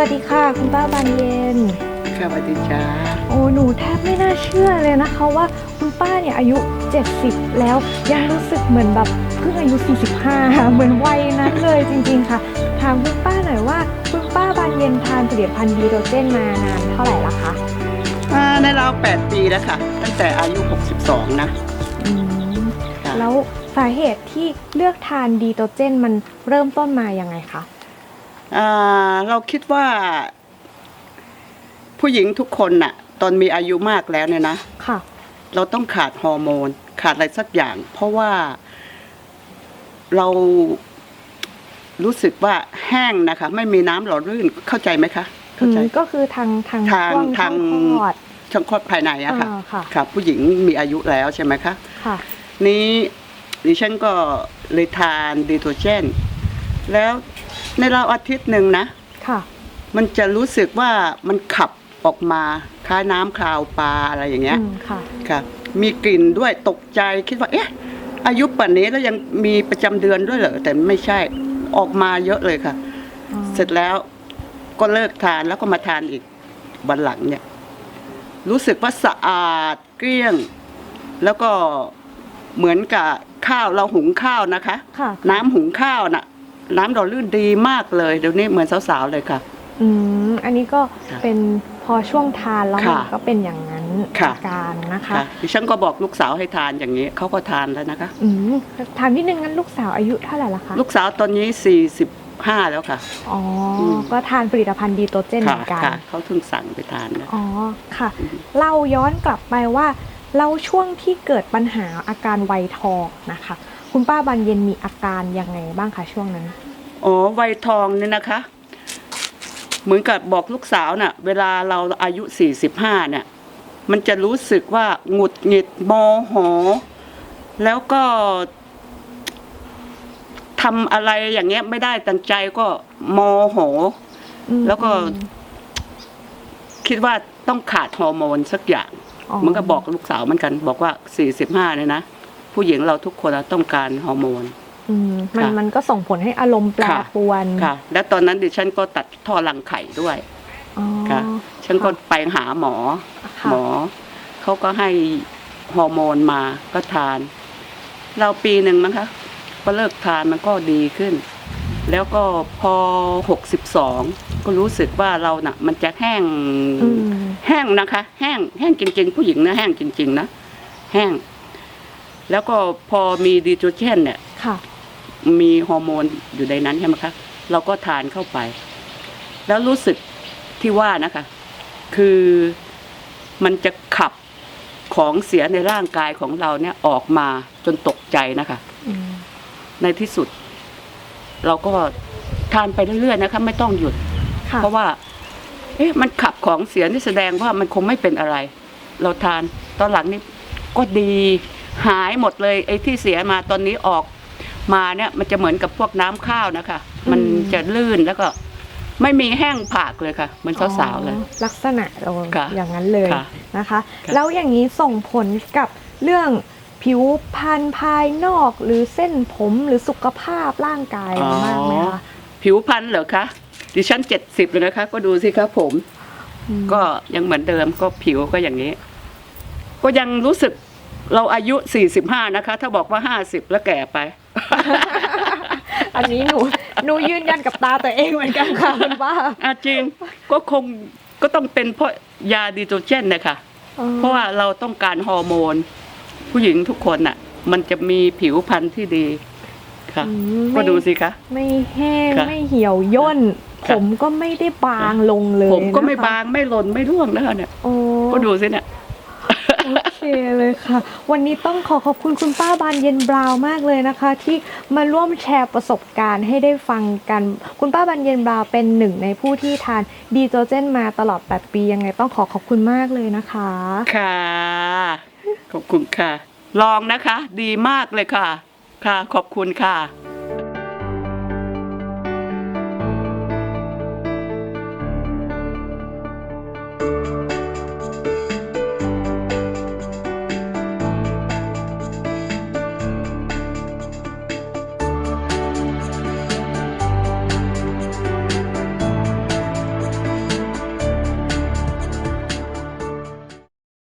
วัสดีค่ะ คุณป้าบานเย็นค่ะสวัสดีจ้าโอ้หนูแทบไม่น่าเชื่อเลยนะคะว่าคุณป้าเนี่ยอายุ 70 แล้วยังรู้สึกเหมือนแบบเพิ่งอายุ 45ค่ะเหมือนวัยนั้นเลยจริงๆค่ะ ถามคุณป้าหน่อยว่า คุณป้าบานเย็นทานผลิตภัณฑ์ดีโรเจนมานานเท่าไหร่ละคะอ่าในราว8ปีแล้วค่ะ ตั้งแต่อายุ 62 นะ อืมค่ะ แล้วสาเหตุที่เลือกทานดีโตรเจนมันเริ่มต้นมายังไงคะอ่า เราคิดว่า ผู้หญิงทุกคนน่ะ ตอนมีอายุมากแล้วเนี่ยนะค่ะ เราต้องขาดฮอร์โมน ขาดอะไรสักอย่าง เพราะว่าเรารู้สึกว่าแห้งนะคะ ไม่มีน้ำหล่อลื่นเข้าใจไหมคะเข้าใจอืมก็คือทางทางทางช่วงทางช่องคลอดช่องคลอดภายในอะค่ะอ่าค่ะค่ะ ผู้หญิงมีอายุแล้วใช่ไหมคะค่ะ นี้ดิฉันก็เลยทานดีโทเจนแล้ว ในราวอาทิตย์หนึ่งนะ ค่ะ มันจะรู้สึกว่ามันขับออกมาคล้ายน้ำคลาวปลาอะไรอย่างเงี้ยอืมค่ะ ค่ะ มีกลิ่นด้วยตกใจคิดว่า เอ๊ะ อายุป่านนี้แล้วยังมีประจำเดือนด้วยเหรอแต่ไม่ใช่ออกมาเยอะเลยค่ะ อ๋อเสร็จแล้วก็เลิกทานแล้วก็มาทานอีกวันหลังเนี่ย รู้สึกว่าสะอาดเกลี้ยง แล้วก็เหมือนกับข้าวเราหุงข้าวนะคะ ค่ะ น้ำหุงข้าวน่ะ น้ำดอกลื่นดีมากเลยเดี๋ยวนี้เหมือนสาวๆเลยค่ะ อืมอันนี้ก็ค่ะเป็นพอช่วงทานแล้วค่ะมันก็เป็นอย่างนั้นค่ะอาการนะคะค่ะดิฉันก็บอกลูกสาวให้ทานอย่างนี้เขาก็ทานแล้วนะคะ อืมถามนิดนึงงั้นลูกสาวอายุเท่าไหร่ละคะลูกสาวตอนนี้ 45 แล้วค่ะ อ๋ออม ก็ทานผลิตภัณฑ์ดีโตรเจนเหค่ะมือนกัน ค่ะเขาเพิ่งสั่งไปทานนะ อ๋อค่ะเล่าย้อนกลับไปว่า เราช่วงที่เกิดปัญหาอาการไวยทองนะคะ คุณป้าบันเย็นมีอาการยังไงบ้างคะช่วงนั้น อ๋อวัยทองเนี่ยนะคะ เหมือนกับบอกลูกสาวน่ะ เวลาเราอายุ 45เนี่ยมันจะรู้สึกว่าหงุดหงิดโมโห แล้วก็ทำอะไรอย่างเงี้ยไม่ได้ตั้งใจก็โมโหอืมแล้วก็ คิดว่าต้องขาดฮอร์โมนสักอย่างอ๋อมันก็บอกลูกสาวเหมือนกัน บอกว่า 45เนี่ยนะ ผู้หญิงเราทุกคนอะต้องการฮอร์โมนอืมมันค่ะมันก็ส่งผลให้อารมณ์แปรค่ะปรวนค่ะ แล้วตอนนั้นดิฉันก็ตัดท่อรังไข่ด้วยอ๋อค่ะฉันก็ไปหาหมอค่ะหมอเขาก็ให้ฮอร์โมนมาก็ทาน เราปีหนึ่งมั้งคะก็เลิกทานมันก็ดีขึ้น แล้วก็พอหกสิบสองก็รู้สึกว่าเราน่ะ มันจะแห้งอืมแห้งนะคะ แห้งแห้งจริงๆ ผู้หญิงนะแห้งจริง ๆ นะแห้ง แล้วก็พอมีดีโตรเจนเนี่ยค่ะ มีฮอร์โมนอยู่ในนั้นใช่ไหมคะเราก็ทานเข้าไป แล้วรู้สึกที่ว่านะคะ คือมันจะขับของเสียในร่างกายของเราเนี่ยออกมาจนตกใจนะคะอืมในที่สุด เราก็ทานไปเรื่อยๆนะคะ ไม่ต้องหยุดค่ะเพราะว่า เอ๊ะมันขับของเสียนี่แสดงว่ามันคงไม่เป็นอะไร เราทานตอนหลังนี่ก็ดี หายหมดเลยไอ้ที่เสียมาตอนนี้ออกมาเนี่ยมันจะเหมือนกับพวกน้ำข้าวนะคะ มันจะลื่นแล้วก็ไม่มีแห้งผากเลยค่ะเหมือนสาวๆเลยอ๋อลักษณะเราค่ะอย่างนั้นเลยค่ะนะคะค่ะแล้วอย่างนี้ส่งผลกับเรื่องผิวพรรณภายนอกหรือเส้นผมหรือสุขภาพร่างกายเรามากไหมคะผิวพรรณเหรอคะดิฉันเจ็ดสิบเลยนะคะ ก็ดูสิคะผมอืมก็ยังเหมือนเดิมก็ผิวก็อย่างนี้ ก็ยังรู้สึก เราอายุสี่สิบห้านะคะ ถ้าบอกว่าห้าสิบแล้วแก่ไป อันนี้หนูหนูยืนยันกับตาตัวเองเหมือนกันค่ะคุณป้าอาจริงก็คงก็ต้องเป็นเพราะยาดีโตรเจนนะคะอ๋อเพราะว่าเราต้องการฮอร์โมน ผู้หญิงทุกคนน่ะ มันจะมีผิวพรรณที่ดีค่ะอืมก็ไม่ดูสิคะ ไม่แห้งค่ะไม่เหี่ยวย่นผค่ะมก็ไม่ได้บางลงเลย ผมก็ไม่นะคะบางไม่หล่นไม่ร่วงนะคะเนี่ยโอ้ก็ดูสิเนี่ยโอ เลยค่ะ วันนี้ต้องขอขอบคุณคุณป้าบานเย็นบราวมากเลยนะคะ ที่มาร่วมแชร์ประสบการณ์ให้ได้ฟังกัน คุณป้าบานเย็นบราวเป็นหนึ่งในผู้ที่ทานดีโจเจนมาตลอด 8 ปียังไงต้องขอขอบคุณมากเลยนะคะ ค่ะ ขอบคุณค่ะ ลองนะคะ ดีมากเลยค่ะ ค่ะ ขอบคุณค่ะ